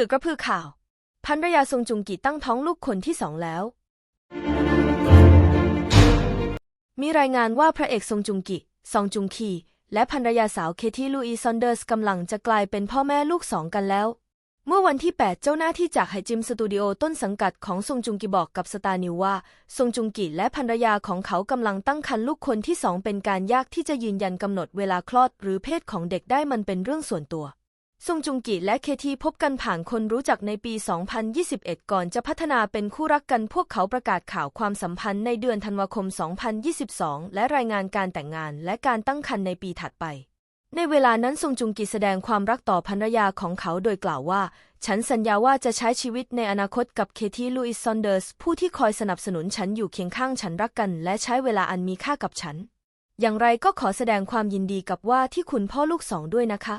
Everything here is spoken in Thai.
สื่อกระพือข่าวภรรยาซงจุงกีตั้งท้องลูกคนที่สองแล้ว มีรายงานว่าพระเอกซงจุงกิซองจุงคี และภรรยาสาวเคที่ลูอีซอนเดอร์สกำลังจะกลายเป็นพ่อแม่ลูกสองกันแล้ว เมื่อวันที่ 8 เจ้าหน้าที่จากไฮจิมสตูดิโอต้นสังกัดของซงจุงกิบอกกับสตาร์นิวว่าซงจุงกิและภรรยาของเขากำลังตั้งครรภ์ลูกคนที่สองเป็นการยากที่จะยืนยันกำหนดเวลาคลอดหรือเพศของเด็กได้มันเป็นเรื่องส่วนตัว ซงจุงกิและเคทีพบกันผ่านคนรู้จักในปี 2021 ก่อนจะพัฒนาเป็นคู่รักกันพวกเขาประกาศข่าวความสัมพันธ์ในเดือนธันวาคม 2022 และรายงานการแต่งงานและการตั้งครรภ์ในปีถัดไป ในเวลานั้นซงจุงกิแสดงความรักต่อภรรยาของเขาโดยกล่าวว่า ฉันสัญญาว่าจะใช้ชีวิตในอนาคตกับเคที่ลูอิสซอนเดอร์ส ผู้ที่คอยสนับสนุนฉันอยู่เคียงข้างฉันรักกัน และใช้เวลาอันมีค่ากับฉัน อย่างไรก็ขอแสดงความยินดีกับว่าที่คุณพ่อลูกสองด้วยนะคะ